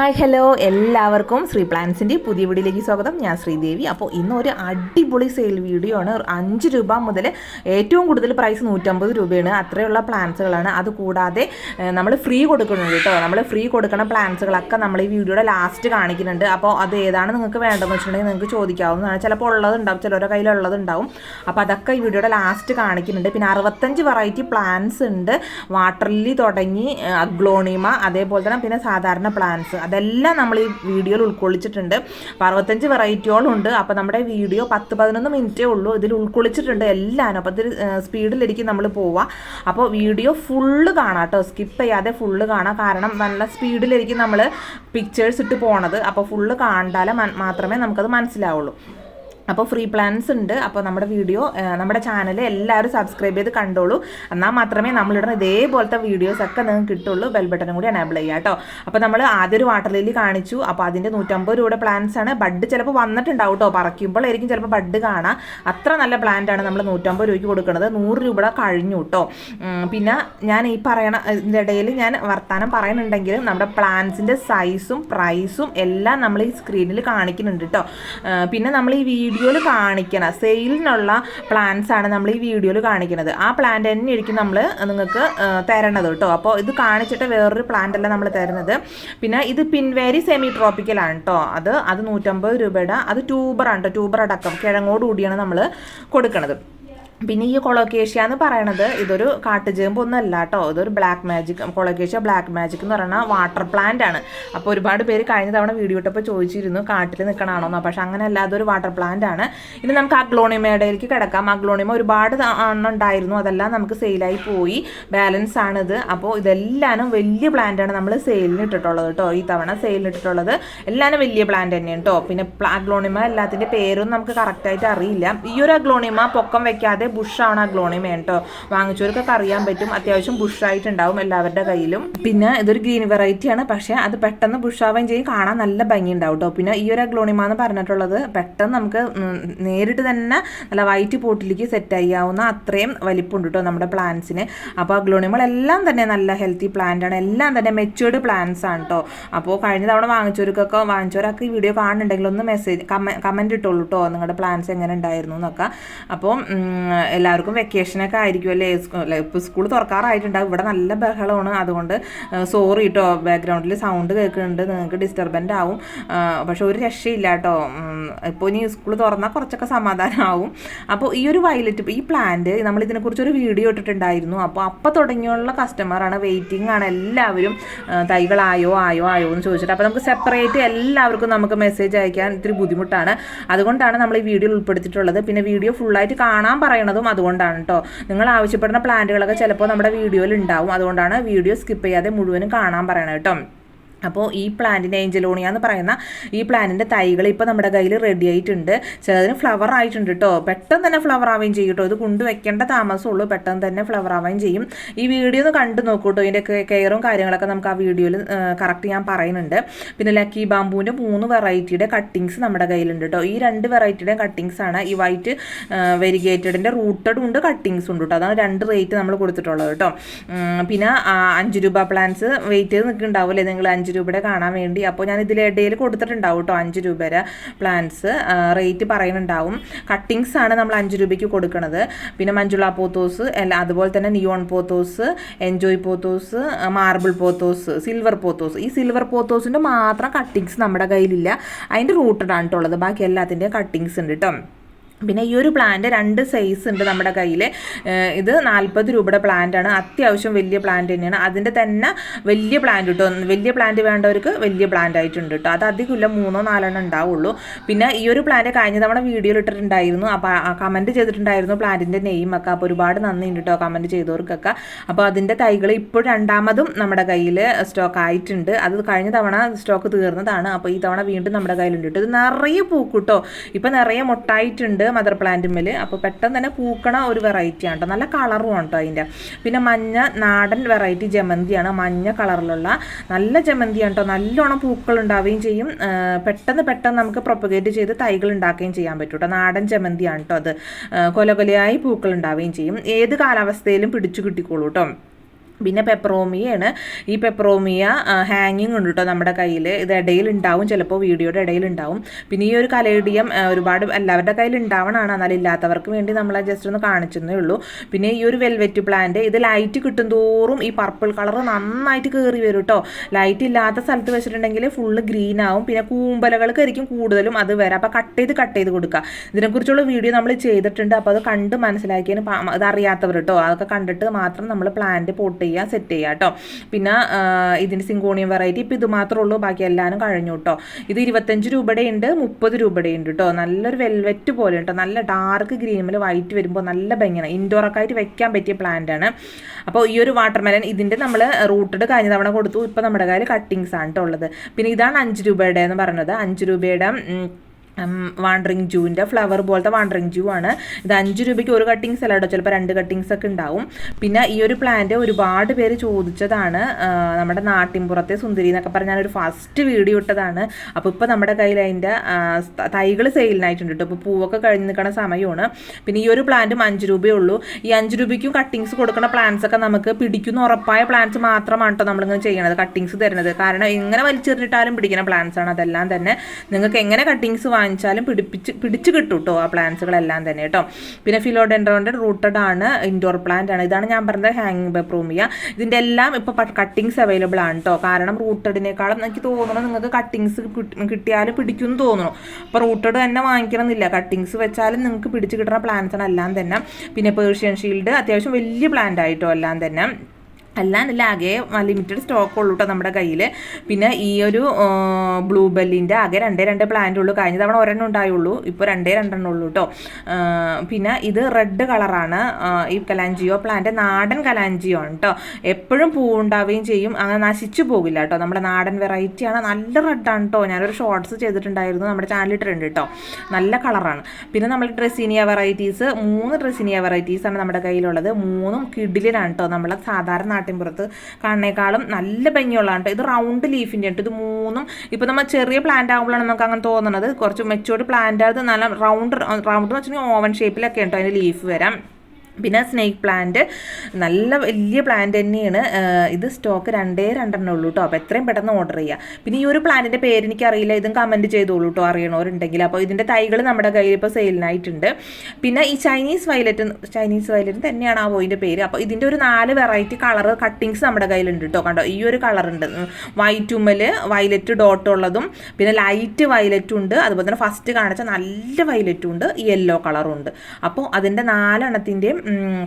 Hi hello എല്ലാവർക്കും ശ്രീ പ്ലാൻസിന്റെ പുതിയ വീഡിയോയിലേക്ക് സ്വാഗതം. ഞാൻ ശ്രീദേവി. അപ്പോൾ ഇന്ന് ഒരു അടിപൊളി സെയിൽ വീഡിയോ ആണ്. അഞ്ച് രൂപ മുതൽ ഏറ്റവും കൂടുതൽ പ്രൈസ് നൂറ്റമ്പത് രൂപയാണ്. അത്രയുള്ള പ്ലാൻസുകളാണ് അതുകൂടാതെ നമ്മൾ ഫ്രീ കൊടുക്കുന്നുണ്ട് കേട്ടോ. നമ്മൾ ഫ്രീ കൊടുക്കുന്ന പ്ലാൻസുകളൊക്കെ നമ്മൾ ഈ വീഡിയോയുടെ ലാസ്റ്റ് കാണിക്കുന്നുണ്ട്. അപ്പോൾ അത് ഏതാണ് നിങ്ങൾക്ക് വേണ്ടതെന്ന് വെച്ചിട്ടുണ്ടെങ്കിൽ നിങ്ങൾക്ക് ചോദിക്കാവുന്നതാണ്. ചിലപ്പോൾ ഉള്ളതുണ്ടാവും ചിലരുടെ കയ്യിലുള്ളതുണ്ടാവും അപ്പോൾ അതൊക്കെ ഈ വീഡിയോയുടെ ലാസ്റ്റ് കാണിക്കുന്നുണ്ട്. പിന്നെ അറുപത്തഞ്ച് വെറൈറ്റി പ്ലാൻസ് ഉണ്ട്. വാട്ടർലി തുടങ്ങി അഗ്ലോണിമ അതേപോലെ തന്നെ പിന്നെ സാധാരണ പ്ലാൻസ് അതെല്ലാം നമ്മൾ ഈ വീഡിയോയിൽ ഉൾക്കൊള്ളിച്ചിട്ടുണ്ട്. അറുപത്തഞ്ച് വെറൈറ്റിയോളം ഉണ്ട്. അപ്പോൾ നമ്മുടെ വീഡിയോ പത്ത് പതിനൊന്ന് മിനിറ്റേ ഉള്ളൂ. ഇതിൽ ഉൾക്കൊള്ളിച്ചിട്ടുണ്ട് എല്ലാവരും അപ്പോൾ ഇതിൽ സ്പീഡിലിരിക്കും നമ്മൾ പോവുക അപ്പോൾ വീഡിയോ ഫുള്ള് കാണാം കേട്ടോ. സ്കിപ്പ് ചെയ്യാതെ ഫുള്ള് കാണാം. കാരണം നല്ല സ്പീഡിലിരിക്കും നമ്മൾ പിക്ചേഴ്സ് ഇട്ട് പോണത്. അപ്പോൾ ഫുള്ള് കണ്ടാലേ മാത്രമേ നമുക്കത് മനസ്സിലാവുള്ളൂ. അപ്പോൾ ഫ്രീ പ്ലാൻസ് ഉണ്ട്. അപ്പോൾ നമ്മുടെ വീഡിയോ നമ്മുടെ ചാനൽ എല്ലാവരും സബ്സ്ക്രൈബ് ചെയ്ത് കണ്ടോളൂ. എന്നാൽ മാത്രമേ നമ്മളിടുന്ന ഇതേപോലത്തെ വീഡിയോസ് ഒക്കെ നിങ്ങൾക്ക് കിട്ടുള്ളൂ. ബെൽ ബട്ടനും കൂടി എനേബിൾ ചെയ്യുക കേട്ടോ. അപ്പോൾ നമ്മൾ ആദ്യം ഒരു വാട്ടർ ലില്ലി കാണിച്ചു. അപ്പോൾ അതിന്റെ നൂറ്റമ്പത് രൂപയുടെ പ്ലാന്റ്സ് ആണ്. ബഡ് ചിലപ്പോൾ വന്നിട്ടുണ്ടാവും കേട്ടോ. പറിക്കുമ്പോഴായിരിക്കും ചിലപ്പോൾ ബഡ് കാണാം. അത്ര നല്ല പ്ലാന്റ് ആണ് നമ്മൾ നൂറ്റമ്പത് രൂപയ്ക്ക് കൊടുക്കുന്നത്. നൂറ് രൂപ കഴിഞ്ഞു കേട്ടോ. പിന്നെ ഞാൻ ഈ പറയണ ഇതിന്റെ ഇടയിൽ ഞാൻ വർത്തമാനം പറയുന്നുണ്ടെങ്കിലും നമ്മുടെ പ്ലാന്റ്സിന്റെ സൈസും പ്രൈസും എല്ലാം നമ്മൾ ഈ സ്ക്രീനിൽ കാണിക്കുന്നുണ്ട് കേട്ടോ. പിന്നെ നമ്മൾ ഈ വീഡിയോ വീഡിയോയിൽ കാണിക്കണ സെയിലിനുള്ള പ്ലാന്റ്സ് ആണ് നമ്മൾ ഈ വീഡിയോയിൽ കാണിക്കുന്നത് ആ പ്ലാന്റ് തന്നെ ആയിരിക്കും നമ്മൾ നിങ്ങൾക്ക് തരണത് കേട്ടോ. അപ്പോൾ ഇത് കാണിച്ചിട്ട് വേറൊരു പ്ലാന്റ് അല്ല നമ്മൾ തരുന്നത്. പിന്നെ ഇത് പിൻവേരി സെമി ട്രോപ്പിക്കലാണ് കേട്ടോ. അത് അത് നൂറ്റമ്പത് രൂപയുടെ അത് ട്യൂബറാണ് കേട്ടോ. ട്യൂബർ അടക്കം കിഴങ്ങോടുകൂടിയാണ് നമ്മൾ കൊടുക്കുന്നത് പിന്നെ ഈ കൊളോക്കേഷ്യ എന്ന് പറയണത് ഇതൊരു കാട്ടുചേമ്പ് അല്ല കേട്ടോ. ഇതൊരു black magic colocasia black magic എന്ന് പറയുന്ന വാട്ടർ പ്ലാന്റ് ആണ്. അപ്പോൾ ഒരുപാട് പേര് കഴിഞ്ഞ തവണ വീഡിയോ ഇട്ടപ്പോൾ ചോദിച്ചിരുന്നു കാട്ടിൽ നിൽക്കണമാണോ പക്ഷെ അങ്ങനെ അല്ലാതെ ഒരു വാട്ടർ പ്ലാന്റ് ആണ്. ഇത് നമുക്ക് അഗ്ലോണിമയുടെയിലേക്ക് കിടക്കാം. അഗ്ലോണിമ ഒരുപാട് എണ്ണം ഉണ്ടായിരുന്നു. അതെല്ലാം നമുക്ക് സെയിലായി പോയി. ബാലൻസ് ആണിത്. അപ്പോൾ ഇതെല്ലാനും വലിയ പ്ലാന്റ് ആണ് നമ്മൾ സെയിലിന് ഇട്ടിട്ടുള്ളത് കേട്ടോ. ഈ തവണ സെയിലിന് ഇട്ടിട്ടുള്ളത് എല്ലാനും വലിയ പ്ലാന്റ് തന്നെയാണ് കേട്ടോ. പിന്നെ അഗ്ലോണിമ എല്ലാത്തിന്റെ പേരും നമുക്ക് കറക്റ്റായിട്ട് അറിയില്ല. ഈ ഒരു അഗ്ലോണിമ പൊക്കം വെക്കാതെ ബുഷാണ് ആ ഗ്ലോണിമ കേട്ടോ വാങ്ങിച്ചവർക്കൊക്കെ അറിയാൻ പറ്റും. അത്യാവശ്യം ബുഷായിട്ടുണ്ടാവും എല്ലാവരുടെ കയ്യിലും. പിന്നെ ഇതൊരു ഗ്രീൻ വെറൈറ്റിയാണ് പക്ഷേ അത് പെട്ടെന്ന് ബുഷാവുകയും ചെയ്യും. കാണാൻ നല്ല ഭംഗി ഉണ്ടാവും കേട്ടോ പിന്നെ ഈ ഒരു ഗ്ലോണിമ എന്ന് പറഞ്ഞിട്ടുള്ളത് പെട്ടെന്ന് നമുക്ക് നേരിട്ട് തന്നെ നല്ല വൈറ്റ് പോട്ടിലേക്ക് സെറ്റ് ചെയ്യാവുന്ന അത്രയും വലിപ്പമുണ്ട് കേട്ടോ നമ്മുടെ പ്ലാന്റ്സിന് അപ്പോൾ ആ ഗ്ലോണിമകളെല്ലാം തന്നെ നല്ല ഹെൽത്തി പ്ലാന്റ് ആണ്. എല്ലാം തന്നെ മെച്ചുവേർഡ് പ്ലാന്റ്സ് ആണ് കേട്ടോ അപ്പോൾ കഴിഞ്ഞ തവണ വാങ്ങിച്ചവർക്കൊക്കെ വാങ്ങിച്ചവരൊക്കെ ഈ വീഡിയോ കാണുന്നുണ്ടെങ്കിൽ ഒന്ന് മെസ്സേജ് കമന്റ് ഇട്ടുള്ളൂ കേട്ടോ നിങ്ങളുടെ പ്ലാന്റ്സ് എങ്ങനെ ഉണ്ടായിരുന്നു എന്നൊക്കെ. അപ്പോൾ എല്ലാവർക്കും വെക്കേഷനൊക്കെ ആയിരിക്കും അല്ലേ ഇപ്പോൾ സ്കൂൾ തുറക്കാറായിട്ടുണ്ടാവും ഇവിടെ നല്ല ബഹളമാണ്. അതുകൊണ്ട് സോറി കേട്ടോ ബാക്ക്ഗ്രൗണ്ടിൽ സൗണ്ട് കേൾക്കുന്നുണ്ട്. നിങ്ങൾക്ക് ഡിസ്റ്റർബന്റ് ആവും. പക്ഷെ ഒരു രക്ഷയില്ല കേട്ടോ ഇപ്പോൾ ഇനി സ്കൂൾ തുറന്നാൽ കുറച്ചൊക്കെ സമാധാനമാവും അപ്പോൾ ഈ ഒരു വയലറ്റ് ഈ പ്ലാന്റ് നമ്മൾ ഇതിനെക്കുറിച്ച് ഒരു വീഡിയോ ഇട്ടിട്ടുണ്ടായിരുന്നു. അപ്പോൾ അപ്പോൾ തുടങ്ങിയുള്ള കസ്റ്റമറാണ് വെയിറ്റിംഗ് ആണ്. എല്ലാവരും തൈകളായോ ആയോ ആയോ എന്ന് ചോദിച്ചിട്ട് അപ്പോൾ നമുക്ക് സെപ്പറേറ്റ് എല്ലാവർക്കും നമുക്ക് മെസ്സേജ് അയക്കാൻ ഇത്തിരി ബുദ്ധിമുട്ടാണ്. അതുകൊണ്ടാണ് നമ്മൾ ഈ വീഡിയോ ഉൾപ്പെടുത്തിയിട്ടുള്ളത്. പിന്നെ വീഡിയോ ഫുള്ളായിട്ട് കാണാൻ പറയണതും അതുകൊണ്ടാണ് കേട്ടോ നിങ്ങൾ ആവശ്യപ്പെടുന്ന പ്ലാന്റുകളൊക്കെ ചിലപ്പോൾ നമ്മുടെ വീഡിയോയിൽ ഉണ്ടാവും. അതുകൊണ്ടാണ് വീഡിയോ സ്കിപ്പ് ചെയ്യാതെ മുഴുവനും കാണാൻ പറയണം കേട്ടോ അപ്പോൾ ഈ പ്ലാന്റിന്റെ ഏഞ്ചലോണിയ എന്ന് പറയുന്ന ഈ പ്ലാന്റിന്റെ തൈകൾ ഇപ്പോൾ നമ്മുടെ കയ്യിൽ റെഡി ആയിട്ടുണ്ട്. ചിലതിന് ഫ്ലവർ ആയിട്ടുണ്ട് കേട്ടോ പെട്ടെന്ന് തന്നെ ഫ്ലവർ ആവുകയും ചെയ്യും കേട്ടോ ഇത് കൊണ്ടുവയ്ക്കേണ്ട താമസമുള്ളൂ പെട്ടെന്ന് തന്നെ ഫ്ലവർ ആവുകയും ചെയ്യും. ഈ വീഡിയോ ഒന്ന് കണ്ടു നോക്കൂ കേട്ടോ ഇതിന്റെ കെയറും കാര്യങ്ങളൊക്കെ നമുക്ക് ആ വീഡിയോയിൽ കറക്റ്റ് ഞാൻ പറയുന്നുണ്ട്. പിന്നെ ലക്കി ബാമ്പുവിന്റെ മൂന്ന് വെറൈറ്റിയുടെ കട്ടിങ്സ് നമ്മുടെ കയ്യിലുണ്ട് കേട്ടോ ഈ രണ്ട് വെറൈറ്റിയുടെ കട്ടിങ്സ് ആണ് ഈ വൈറ്റ് വെരിഗേറ്റഡിന്റെ റൂട്ടഡും ഉണ്ട് കട്ടിങ്സും ഉണ്ട് കേട്ടോ അതാണ് രണ്ട് റേറ്റ് നമ്മൾ കൊടുത്തിട്ടുള്ളത് കേട്ടോ പിന്നെ അഞ്ച് രൂപ പ്ലാൻസ് വെയിറ്റ് ചെയ്ത് നിൽക്കുന്നുണ്ടാവില്ലേ നിങ്ങൾ അഞ്ച് അഞ്ച് രൂപയുടെ കാണാൻ വേണ്ടി. അപ്പോൾ ഞാൻ ഇതിലിടയിൽ കൊടുത്തിട്ടുണ്ടാവും കേട്ടോ അഞ്ച് രൂപയുടെ പ്ലാന്റ്സ് റേറ്റ് പറയുന്നുണ്ടാവും. കട്ടിങ്സ് ആണ് നമ്മൾ അഞ്ച് രൂപയ്ക്ക് കൊടുക്കുന്നത് പിന്നെ മഞ്ജുള പോത്തോസ് അല്ല അതുപോലെ തന്നെ neon pothos enjoy pothos marble pothos silver pothos ഈ സിൽവർ പോത്തോസിന്റെ മാത്രം കട്ടിങ്സ് നമ്മുടെ കയ്യിലില്ല. അതിന്റെ റൂട്ടഡാണ് കേട്ടോ ഉള്ളത്. ബാക്കി എല്ലാത്തിന്റെയും കട്ടിങ്സ് ഉണ്ട് കേട്ടോ പിന്നെ ഈ ഒരു പ്ലാന്റ് രണ്ട് സൈസ് ഉണ്ട് നമ്മുടെ കയ്യിൽ ഇത് നാൽപ്പത് രൂപയുടെ പ്ലാന്റാണ് അത്യാവശ്യം വലിയ പ്ലാന്റ് തന്നെയാണ്. അതിന്റെ തന്നെ വലിയ പ്ലാന്റ് കിട്ടും വലിയ പ്ലാന്റ് വേണ്ടവർക്ക് വലിയ പ്ലാന്റ് ആയിട്ടുണ്ട് കേട്ടോ അത് അധികമില്ല മൂന്നോ നാലെണ്ണം ഉണ്ടാവുള്ളൂ. പിന്നെ ഈ ഒരു പ്ലാന്റ് കഴിഞ്ഞ തവണ വീഡിയോയിൽ ഇട്ടിട്ടുണ്ടായിരുന്നു. അപ്പോൾ കമന്റ് ചെയ്തിട്ടുണ്ടായിരുന്നു പ്ലാന്റിന്റെ നെയിം ഒക്കെ. അപ്പോൾ ഒരുപാട് നന്ദിയുണ്ട് കേട്ടോ കമന്റ് ചെയ്തവർക്കൊക്കെ. അപ്പോൾ അതിന്റെ തൈകൾ ഇപ്പോൾ രണ്ടാമതും നമ്മുടെ കയ്യിൽ സ്റ്റോക്ക് ആയിട്ടുണ്ട്. അത് കഴിഞ്ഞ തവണ സ്റ്റോക്ക് തീർന്നതാണ്. അപ്പോൾ ഈ തവണ വീണ്ടും നമ്മുടെ കയ്യിലുണ്ട് ഇത് നിറയെ പൂക്കൂട്ടോ. ഇപ്പോൾ നിറയെ മുട്ടായിട്ടുണ്ട്. മദർ പ്ലാന്റുമ്മൽ അപ്പോൾ പെട്ടെന്ന് തന്നെ പൂക്കണ ഒരു വെറൈറ്റി ആണ് കേട്ടോ നല്ല കളറും ആണ് കേട്ടോ അതിന്റെ പിന്നെ മഞ്ഞ നാടൻ വെറൈറ്റി ജമന്തിയാണ്. മഞ്ഞ കളറിലുള്ള നല്ല ജമന്തിയാണ് കേട്ടോ നല്ലോണം പൂക്കൾ ഉണ്ടാവുകയും ചെയ്യും. പെട്ടെന്ന് പെട്ടെന്ന് നമുക്ക് പ്രൊപ്പഗേറ്റ് ചെയ്ത് തൈകൾ ഉണ്ടാക്കുകയും ചെയ്യാൻ പറ്റും കേട്ടോ നാടൻ ജമന്തിയാണ് കേട്ടോ അത്. കൊലകൊലയായി പൂക്കൾ ഉണ്ടാവുകയും ചെയ്യും. ഏത് കാലാവസ്ഥയിലും പിടിച്ചു കിട്ടിക്കോളൂ കേട്ടോ പിന്നെ പെപ്പറോമിയാണ് ഈ പെപ്പറോമിയ ഹാങ്ങിങ് ഉണ്ട് കേട്ടോ നമ്മുടെ കയ്യിൽ ഇത് ഇടയിൽ ഉണ്ടാവും ചിലപ്പോൾ വീഡിയോയുടെ ഇടയിൽ ഉണ്ടാവും പിന്നെ ഈ ഒരു കലേഡിയം ഒരുപാട് എല്ലാവരുടെ കയ്യിൽ ഉണ്ടാവണമാണ് എന്നാൽ ഇല്ലാത്തവർക്ക് വേണ്ടി നമ്മൾ ജസ്റ്റ് ഒന്ന് കാണിച്ചെന്നേ ഉള്ളൂ. പിന്നെ ഈ ഒരു വെൽവെറ്റ് പ്ലാന്റ് ഇത് ലൈറ്റ് കിട്ടും തോറും ഈ പർപ്പിൾ കളർ നന്നായിട്ട് കയറി വരും കേട്ടോ ലൈറ്റ് ഇല്ലാത്ത സ്ഥലത്ത് വെച്ചിട്ടുണ്ടെങ്കിൽ ഫുള്ള് ഗ്രീൻ ആവും. പിന്നെ കൂമ്പലകൾക്കായിരിക്കും കൂടുതലും അത് വരാം. അപ്പോൾ കട്ട് ചെയ്ത് കട്ട് ചെയ്ത് കൊടുക്കുക. ഇതിനെക്കുറിച്ചുള്ള വീഡിയോ നമ്മൾ ചെയ്തിട്ടുണ്ട്. അപ്പോൾ അത് കണ്ട് മനസ്സിലാക്കിയതിന് അത് അറിയാത്തവർ കേട്ടോ അതൊക്കെ കണ്ടിട്ട് മാത്രം നമ്മൾ പ്ലാന്റ് പോട്ട് ചെയ്യുക സെറ്റ് ചെയ്യുക കേട്ടോ പിന്നെ ഇതിന്റെ സിങ്കോണിയം വെറൈറ്റി ഇപ്പോൾ ഇത് മാത്രമേ ഉള്ളൂ ബാക്കി എല്ലാവരും കഴിഞ്ഞു കേട്ടോ ഇത് ഇരുപത്തഞ്ച് രൂപയുടെ ഉണ്ട് മുപ്പത് രൂപയുടെ ഉണ്ട് കേട്ടോ നല്ലൊരു വെൽവെറ്റ് പോലെ കേട്ടോ നല്ല ഡാർക്ക് ഗ്രീനിൽ വൈറ്റ് വരുമ്പോൾ നല്ല ഭംഗിയാണ്. ഇൻഡോറൊക്കെ ആയിട്ട് വെക്കാൻ പറ്റിയ പ്ലാന്റ് ആണ്. അപ്പോൾ ഈ ഒരു വാട്ടർ മെലൻ ഇതിന്റെ നമ്മൾ റൂട്ടഡ് കഴിഞ്ഞ തവണ കൊടുത്തു. ഇപ്പോൾ നമ്മുടെ കയ്യിൽ കട്ടിങ്സ് ആണ് കേട്ടോ ഉള്ളത്. പിന്നെ ഇതാണ് അഞ്ച് രൂപയുടെ എന്ന് പറഞ്ഞത്. അഞ്ച് രൂപയുടെ വാണ്ടറിങ് ജൂവിന്റെ ഫ്ലവർ പോലത്തെ വാണ്ടറിങ് ജൂ ആണ്. ഇത് അഞ്ച് രൂപയ്ക്ക് ഒരു കട്ടിങ്സ് അല്ല കേട്ടോ. ചിലപ്പോൾ രണ്ട് കട്ടിങ്സ് ഒക്കെ ഉണ്ടാവും. പിന്നെ ഈ ഒരു പ്ലാന്റ് ഒരുപാട് പേര് ചോദിച്ചതാണ് നമ്മുടെ നാട്ടിൻപുറത്തെ സുന്ദരി എന്നൊക്കെ പറഞ്ഞാൽ ഒരു ഫസ്റ്റ് വീഡിയോ ഇട്ടതാണ്. അപ്പോൾ ഇപ്പോൾ നമ്മുടെ കയ്യിൽ അതിന്റെ തൈകൾ സെയിലിനായിട്ടുണ്ട് കേട്ടോ. അപ്പോൾ പൂവൊക്കെ കഴിഞ്ഞ് നിൽക്കുന്ന സമയമാണ്. പിന്നെ ഈ ഒരു പ്ലാന്റും അഞ്ച് രൂപയേ ഉള്ളൂ. ഈ അഞ്ച് രൂപയ്ക്കും കട്ടിങ്സ് കൊടുക്കുന്ന പ്ലാന്റ്സ് ഒക്കെ നമുക്ക് പിടിക്കുന്ന ഉറപ്പായ പ്ലാന്റ്സ് മാത്രമാണ് കേട്ടോ നമ്മളിങ്ങനെ ചെയ്യണത് കട്ടിങ്സ് തരുന്നത്. കാരണം എങ്ങനെ വലിച്ചെറിഞ്ഞിട്ടാലും പിടിക്കുന്ന പ്ലാന്റ്സ് ആണ്. അതെല്ലാം തന്നെ. നിങ്ങൾക്ക് എങ്ങനെ കട്ടിങ്സ് വാങ്ങിച്ചാലും പിടിപ്പിച്ച് പിടിച്ച് കിട്ടും കേട്ടോ ആ പ്ലാന്റ്സുകളെല്ലാം തന്നെ കേട്ടോ പിന്നെ ഫിലോഡെൻഡ്രോന്റെ റൂട്ടഡ് ആണ് ഇൻഡോർ പ്ലാന്റ് ആണ്. ഇതാണ് ഞാൻ പറഞ്ഞത് ഹാങ്ങിങ് ബെപ്രൂമിയ ഇതിന്റെ എല്ലാം ഇപ്പോൾ കട്ടിങ്സ് അവൈലബിൾ ആണ് കേട്ടോ കാരണം റൂട്ടഡിനേക്കാളും എനിക്ക് തോന്നണം നിങ്ങൾക്ക് കട്ടിങ്സ് കിട്ടിയാലും പിടിക്കുമെന്ന് തോന്നുന്നു. അപ്പോൾ റൂട്ടഡ് തന്നെ വാങ്ങിക്കണമെന്നില്ല. കട്ടിങ്സ് വെച്ചാലും നിങ്ങൾക്ക് പിടിച്ച് കിട്ടുന്ന പ്ലാന്റ്സാണ് എല്ലാം തന്നെ. പിന്നെ പേർഷ്യൻ ഷീൽഡ് അത്യാവശ്യം വലിയ പ്ലാന്റ് ആയിട്ടോ എല്ലാം തന്നെ. അല്ലാണ്ടല്ല ആകെ ലിമിറ്റഡ് സ്റ്റോക്ക് ഉള്ളൂ കേട്ടോ നമ്മുടെ കയ്യിൽ പിന്നെ ഈ ഒരു ബ്ലൂ ബെല്ലിന്റെ ആകെ രണ്ടേ രണ്ട് പ്ലാന്റ് ഉള്ളൂ. കഴിഞ്ഞ തവണ ഒരെണ്ണം ഉണ്ടായുള്ളൂ. ഇപ്പോൾ രണ്ടേ രണ്ടെണ്ണം ഉള്ളൂ കേട്ടോ പിന്നെ ഇത് റെഡ് കളറാണ് ഈ കലാഞ്ചിയോ പ്ലാന്റ് നാടൻ കലാഞ്ചിയോ ആണ് കേട്ടോ എപ്പോഴും പൂവുണ്ടാവുകയും ചെയ്യും. അങ്ങനെ നശിച്ചു പോകില്ല കേട്ടോ നമ്മുടെ നാടൻ വെറൈറ്റിയാണ് നല്ല റെഡാണ് കേട്ടോ ഞാനൊരു ഷോർട്സ് ചെയ്തിട്ടുണ്ടായിരുന്നു. നമ്മുടെ ചാനലിൽ ഇട്ടിട്ടുണ്ട് കേട്ടോ നല്ല കളറാണ് പിന്നെ നമ്മൾ ഡ്രസ്സിനിയ വെറൈറ്റീസ് മൂന്ന് ഡ്രസ്സിനിയ വെറൈറ്റീസ് ആണ് നമ്മുടെ കയ്യിലുള്ളത്. മൂന്നും കിഡിലിനാണ് കേട്ടോ നമ്മളെ സാധാരണ നാട്ടിൻപുറത്ത് കാണുന്നേക്കാളും നല്ല ഭംഗിയുള്ളതാണ് ഇത് റൗണ്ട് ലീഫിന്റെ ഉണ്ട് ഇത് മൂന്നും ഇപ്പോൾ നമ്മൾ ചെറിയ പ്ലാന്റ് ആകുമ്പോഴാണ് നമുക്ക് അങ്ങനെ തോന്നുന്നത്. കുറച്ച് മെച്ചൂർഡ് പ്ലാന്റ് അത് നല്ല റൗണ്ട് റൗണ്ട് എന്ന് വെച്ചിട്ടുണ്ടെങ്കിൽ ഓവൻ ഷേപ്പിലൊക്കെ ഉണ്ടോ. അതിന്റെ ലീഫ് വരാം. പിന്നെ സ്നേക്ക് പ്ലാന്റ് നല്ല വലിയ പ്ലാന്റ് തന്നെയാണ്. ഇത് സ്റ്റോക്ക് രണ്ടേ രണ്ടെണ്ണം ഉള്ളൂ കേട്ടോ അപ്പോൾ എത്രയും പെട്ടെന്ന് ഓർഡർ ചെയ്യുക പിന്നെ ഈ ഒരു പ്ലാന്റിന്റെ പേര് എനിക്കറിയില്ല. ഇതും കമന്റ് ചെയ്തോളൂ കേട്ടോ അറിയണവരുണ്ടെങ്കിൽ. അപ്പോൾ ഇതിന്റെ തൈകൾ നമ്മുടെ കയ്യിൽ ഇപ്പോൾ സെയിലിനായിട്ടുണ്ട് പിന്നെ ഈ ചൈനീസ് വയലറ്റ് ചൈനീസ് വയലറ്റ് തന്നെയാണ് ആ പോയിന്റെ പേര്. അപ്പോൾ ഇതിന്റെ ഒരു നാല് വെറൈറ്റി കളർ കട്ടിങ്സ് നമ്മുടെ കയ്യിലുണ്ട് കേട്ടോ കണ്ടോ? ഈ ഒരു കളറുണ്ട് വൈറ്റ് ഉമ്മൽ വയലറ്റ് ഡോട്ട് ഉള്ളതും പിന്നെ ലൈറ്റ് വയലറ്റും ഉണ്ട്. അതുപോലെ തന്നെ ഫസ്റ്റ് കാണിച്ച നല്ല വയലറ്റും ഉണ്ട്. യെല്ലോ കളറും ഉണ്ട്. അപ്പോൾ അതിന്റെ നാലെണ്ണത്തിന്റെയും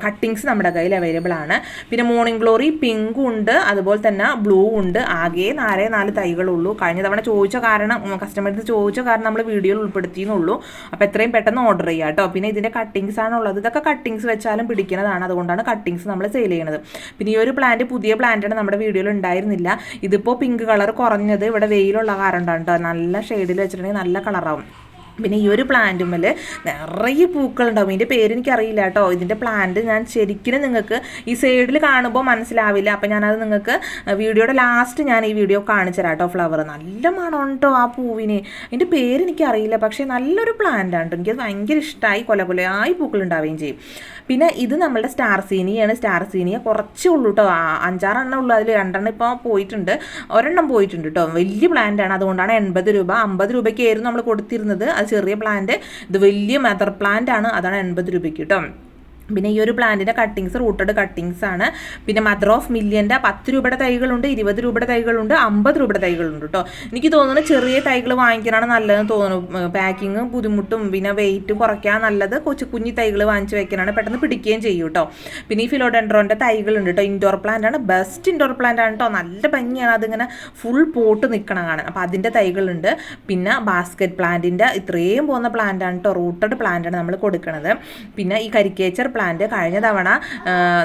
കട്ടിങ്സ് നമ്മുടെ കയ്യിൽ അവൈലബിൾ ആണ്. പിന്നെ മോർണിംഗ് ഗ്ലോറി പിങ്ക് ഉണ്ട് അതുപോലെ തന്നെ ബ്ലൂ ഉണ്ട്. ആകെ നാലേ നാല് തൈകളുള്ളൂ കഴിഞ്ഞ തവണ ചോദിച്ച കാരണം കസ്റ്റമേഴ്സ് ചോദിച്ച കാരണം നമ്മൾ വീഡിയോയിൽ ഉൾപ്പെടുത്തിയെന്നുള്ളൂ അപ്പോൾ എത്രയും പെട്ടെന്ന് ഓർഡർ ചെയ്യുക കേട്ടോ. പിന്നെ ഇതിന്റെ കട്ടിങ്സ് ആണുള്ളത് ഇതൊക്കെ കട്ടിങ്സ് വെച്ചാലും പിടിക്കുന്നതാണ് അതുകൊണ്ടാണ് കട്ടിങ്സ് നമ്മൾ സെയിൽ ചെയ്യുന്നത് പിന്നെ ഈ ഒരു പ്ലാന്റ് പുതിയ പ്ലാന്റാണ് നമ്മുടെ വീഡിയോയിൽ ഉണ്ടായിരുന്നില്ല. ഇതിപ്പോൾ പിങ്ക് കളർ കുറഞ്ഞത് ഇവിടെ വെയിലുള്ള കാരണം കേട്ടോ നല്ല ഷെയ്ഡിൽ വെച്ചിട്ടുണ്ടെങ്കിൽ നല്ല കളറാവും പിന്നെ ഈ ഒരു പ്ലാന്റുമ്മൽ നിറയെ പൂക്കളുണ്ടാവും. ഇതിന്റെ പേര് എനിക്കറിയില്ല കേട്ടോ. ഇതിന്റെ പ്ലാന്റ് ഞാൻ ശരിക്കും നിങ്ങൾക്ക് ഈ സൈഡിൽ കാണുമ്പോൾ മനസ്സിലാവില്ല. അപ്പം ഞാനത് നിങ്ങൾക്ക് വീഡിയോയുടെ ലാസ്റ്റ് ഞാൻ ഈ വീഡിയോ കാണിച്ചു തരാം കേട്ടോ ഫ്ലവർ നല്ല മണം കേട്ടോ ആ പൂവിന്? ഇതിന്റെ പേര് എനിക്കറിയില്ല. പക്ഷേ നല്ലൊരു പ്ലാന്റ് ആണ് എനിക്കത് ഭയങ്കര ഇഷ്ടമായി കൊല കൊലയായി പൂക്കൾ ഉണ്ടാവുകയും ചെയ്യും. പിന്നെ ഇത് നമ്മളുടെ സ്റ്റാർ സീനിയാണ് സ്റ്റാർ സീനിയ കുറച്ചേ ഉള്ളൂ കേട്ടോ. അഞ്ചാറെണ്ണം ഉള്ളൂ. അതിൽ രണ്ടെണ്ണം ഇപ്പോൾ പോയിട്ടുണ്ട്. ഒരെണ്ണം പോയിട്ടുണ്ട് കേട്ടോ. വലിയ പ്ലാന്റ് ആണ്. അതുകൊണ്ടാണ് എൺപത് രൂപ അമ്പത് രൂപയ്ക്കായിരുന്നു നമ്മൾ കൊടുത്തിരുന്നത്. ചെറിയ പ്ലാന്റ് ഇത് വലിയ മദർ പ്ലാന്റ് ആണ്. അതാണ് എൺപത് രൂപയ്ക്ക് കേട്ടോ പിന്നെ ഈ ഒരു പ്ലാന്റിന്റെ കട്ടിങ്സ് റൂട്ടഡ് കട്ടിങ്സ് ആണ്. പിന്നെ മദർ ഓഫ് മില്യന്റെ പത്ത് രൂപയുടെ തൈകളുണ്ട് ഇരുപത് രൂപയുടെ തൈകളുണ്ട് അമ്പത് രൂപയുടെ തൈകളുണ്ട് കേട്ടോ എനിക്ക് തോന്നുന്നു ചെറിയ തൈകൾ വാങ്ങിക്കാനാണ് നല്ലതെന്ന് തോന്നുന്നു. പാക്കിങ് ബുദ്ധിമുട്ടും പിന്നെ വെയിറ്റ് കുറയ്ക്കാൻ നല്ലത് കൊച്ചു കുഞ്ഞി തൈകൾ വാങ്ങിച്ച് വെക്കാനാണ് പെട്ടെന്ന് പിടിക്കുകയും ചെയ്യും കേട്ടോ പിന്നെ ഈ ഫിലോഡെൻഡ്രോന്റെ തൈകളുണ്ട് കേട്ടോ ഇൻഡോർ പ്ലാന്റ് ആണ്. ബെസ്റ്റ് ഇൻഡോർ പ്ലാന്റ് ആണ് കേട്ടോ നല്ല ഭംഗിയാണ് അതിങ്ങനെ ഫുൾ പോട്ട് നിൽക്കണം കാണാൻ. അപ്പോൾ അതിന്റെ തൈകളുണ്ട്. പിന്നെ ബാസ്ക്കറ്റ് പ്ലാന്റിന്റെ ഇത്രയും പോകുന്ന പ്ലാന്റ് ആണ് കേട്ടോ റൂട്ടഡ് പ്ലാന്റ് ആണ് നമ്മൾ കൊടുക്കുന്നത് പിന്നെ ഈ കരിക്കേച്ചർ പ്ലാന്റ് കഴിഞ്ഞ തവണ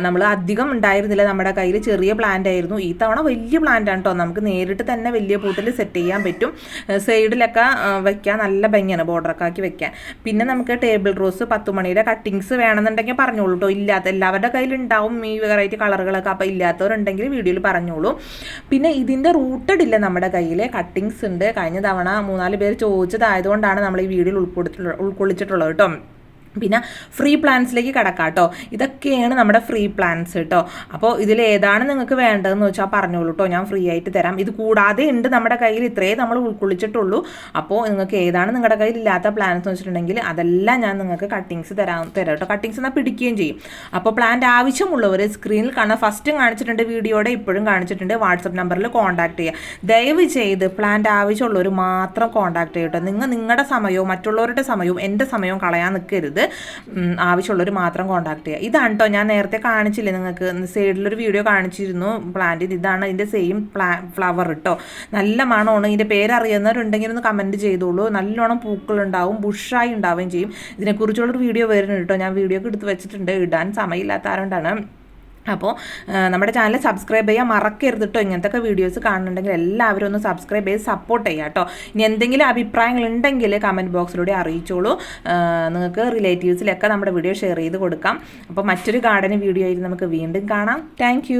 നമ്മൾ അധികം ഉണ്ടായിരുന്നില്ല. നമ്മുടെ കയ്യിൽ ചെറിയ പ്ലാന്റ് ആയിരുന്നു. ഈ തവണ വലിയ പ്ലാന്റ് ആണ് കേട്ടോ നമുക്ക് നേരിട്ട് തന്നെ വലിയ പൂട്ടിൽ സെറ്റ് ചെയ്യാൻ പറ്റും. സൈഡിലൊക്കെ വെക്കാൻ നല്ല ഭംഗിയാണ് ബോർഡറൊക്കെ ആക്കി വെക്കാൻ. പിന്നെ നമുക്ക് ടേബിൾ റോസ് പത്ത് മണിയുടെ കട്ടിങ്സ് വേണമെന്നുണ്ടെങ്കിൽ പറഞ്ഞോളൂ കേട്ടോ ഇല്ലാത്ത എല്ലാവരുടെ കയ്യിൽ ഉണ്ടാവും ഈ വെറൈറ്റി കളറുകളൊക്കെ അപ്പോൾ ഇല്ലാത്തവരുണ്ടെങ്കിൽ വീഡിയോയിൽ പറഞ്ഞോളൂ. പിന്നെ ഇതിന്റെ റൂട്ടഡ് ഇല്ല നമ്മുടെ കയ്യിൽ കട്ടിങ്സ് ഉണ്ട്. കഴിഞ്ഞ തവണ മൂന്നാൽ പേര് ചോദിച്ചതായതുകൊണ്ടാണ് നമ്മൾ ഈ വീഡിയോയിൽ ഉൾപ്പെടുത്തി ഉൾക്കൊള്ളിച്ചിട്ടുള്ളത് കേട്ടോ പിന്നെ ഫ്രീ പ്ലാൻസിലേക്ക് കിടക്കാം കേട്ടോ ഇതൊക്കെയാണ് നമ്മുടെ ഫ്രീ പ്ലാൻസ് കേട്ടോ അപ്പോൾ ഇതിൽ ഏതാണ് നിങ്ങൾക്ക് വേണ്ടതെന്ന് വെച്ചാൽ പറഞ്ഞോളൂ കേട്ടോ ഞാൻ ഫ്രീ ആയിട്ട് തരാം. ഇത് കൂടാതെ ഉണ്ട് നമ്മുടെ കയ്യിൽ ഇത്രയേ നമ്മൾ ഉൾക്കൊള്ളിച്ചിട്ടുള്ളൂ. അപ്പോൾ നിങ്ങൾക്ക് ഏതാണ് നിങ്ങളുടെ കയ്യിൽ ഇല്ലാത്ത പ്ലാൻസ് എന്ന് വെച്ചിട്ടുണ്ടെങ്കിൽ അതെല്ലാം ഞാൻ നിങ്ങൾക്ക് കട്ടിങ്സ് തരാം തരാം കേട്ടോ കട്ടിങ്സ് എന്നാൽ പിടിക്കുകയും ചെയ്യും. അപ്പോൾ പ്ലാന്റ് ആവശ്യമുള്ളവർ സ്ക്രീനിൽ കാണാൻ ഫസ്റ്റും കാണിച്ചിട്ടുണ്ട് വീഡിയോയുടെ ഇപ്പോഴും കാണിച്ചിട്ടുണ്ട്. വാട്സപ്പ് നമ്പറിൽ കോൺടാക്ട് ചെയ്യുക ദയവ് ചെയ്ത് പ്ലാന്റ് ആവശ്യമുള്ളവർ മാത്രം കോൺടാക്ട് ചെയ്യട്ടോ. നിങ്ങൾ നിങ്ങളുടെ സമയവും മറ്റുള്ളവരുടെ സമയവും എന്റെ സമയവും കളയാൻ നിൽക്കരുത്. ആവശ്യമുള്ളവർ മാത്രം കോണ്ടാക്ട് ചെയ്യുക. ഇതാണ് കേട്ടോ ഞാൻ നേരത്തെ കാണിച്ചില്ലേ നിങ്ങൾക്ക്. സൈഡിലൊരു വീഡിയോ കാണിച്ചിരുന്നു പ്ലാന്റ് ഇതാണ് ഇതിന്റെ സെയിം പ്ലാ ഫ്ലവർ കേട്ടോ നല്ല മണമാണ്. ഇതിന്റെ പേരറിയുന്നവരുണ്ടെങ്കിൽ ഒന്ന് കമന്റ് ചെയ്തോളൂ. നല്ലോണം പൂക്കളുണ്ടാവും ബുഷായി ഉണ്ടാവുകയും ചെയ്യും. ഇതിനെക്കുറിച്ചുള്ളൊരു വീഡിയോ വരുന്നുണ്ട് കേട്ടോ ഞാൻ വീഡിയോ ഒക്കെ എടുത്ത് വെച്ചിട്ടുണ്ട്. ഇടാൻ സമയമില്ലാത്ത ആരോണ്ടാണ് അപ്പോൾ നമ്മുടെ ചാനൽ സബ്സ്ക്രൈബ് ചെയ്യാൻ മറക്കരുത് കേട്ടോ ഇങ്ങനത്തെ വീഡിയോസ് കാണുന്നുണ്ടെങ്കിൽ എല്ലാവരും ഒന്ന് സബ്സ്ക്രൈബ് ചെയ്ത് സപ്പോർട്ട് ചെയ്യുക കേട്ടോ ഇനി എന്തെങ്കിലും അഭിപ്രായങ്ങൾ ഉണ്ടെങ്കിൽ കമന്റ് ബോക്സിലൂടെ അറിയിച്ചോളൂ. നിങ്ങൾക്ക് റിലേറ്റീവ്സിലൊക്കെ നമ്മുടെ വീഡിയോ ഷെയർ ചെയ്ത് കൊടുക്കാം. അപ്പോൾ മറ്റൊരു ഗാർഡൻ വീഡിയോ ആയിട്ട് നമുക്ക് വീണ്ടും കാണാം. താങ്ക്